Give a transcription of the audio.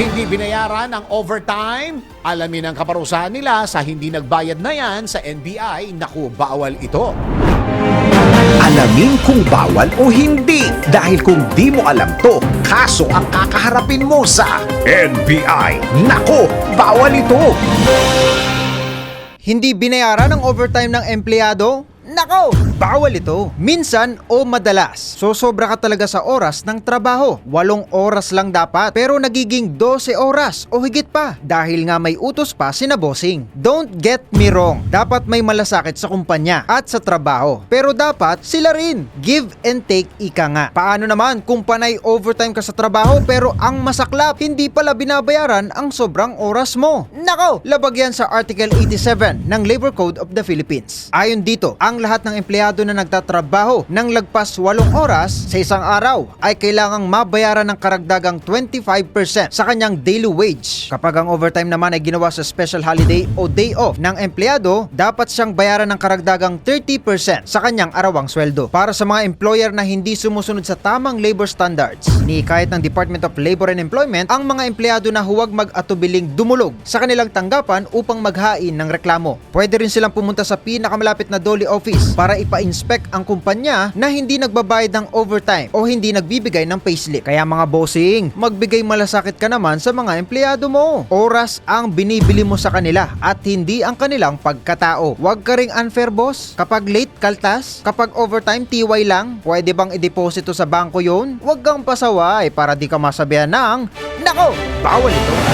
Hindi binayaran ang overtime? Alamin ang kaparusahan nila sa hindi nagbayad na yan sa NBI. Naku, bawal ito. Alamin kung bawal o hindi. Dahil kung di mo alam to, kaso ang kakaharapin mo sa NBI. Nako, bawal ito. Hindi binayaran ang overtime ng empleyado? Nako! Bawal ito. Minsan o madalas, sosobra ka talaga sa oras ng trabaho. Walong oras lang dapat, pero nagiging 12 oras o higit pa dahil nga may utos pa si na bossing. Don't get me wrong, dapat may malasakit sa kumpanya at sa trabaho. Pero dapat sila rin. Give and take ika nga. Paano naman kung panay overtime ka sa trabaho pero ang masaklap, hindi pala binabayaran ang sobrang oras mo? Nako! Labag yan sa Article 87 ng Labor Code of the Philippines. Ayon dito, ang lahat ng empleyado na nagtatrabaho ng lagpas 8 oras sa isang araw ay kailangang mabayaran ng karagdagang 25% sa kanyang daily wage. Kapag ang overtime naman ay ginawa sa special holiday o day off ng empleyado, dapat siyang bayaran ng karagdagang 30% sa kanyang arawang sweldo. Para sa mga employer na hindi sumusunod sa tamang labor standards, kahit ng Department of Labor and Employment ang mga empleyado na huwag mag-atubiling dumulog sa kanilang tanggapan upang maghain ng reklamo. Pwede rin silang pumunta sa pinakamalapit na Dole office para ipa-inspect ang kumpanya na hindi nagbabayad ng overtime o hindi nagbibigay ng payslip. Kaya mga bossing, magbigay malasakit ka naman sa mga empleyado mo. Oras ang binibili mo sa kanila at hindi ang kanilang pagkatao. Huwag ka ring unfair boss. Kapag late kaltas, kapag overtime TY lang, pwede bang i-deposito sa bangko yon? Huwag kang pasaway para di ka masabihan ng Nako! Bawal ito!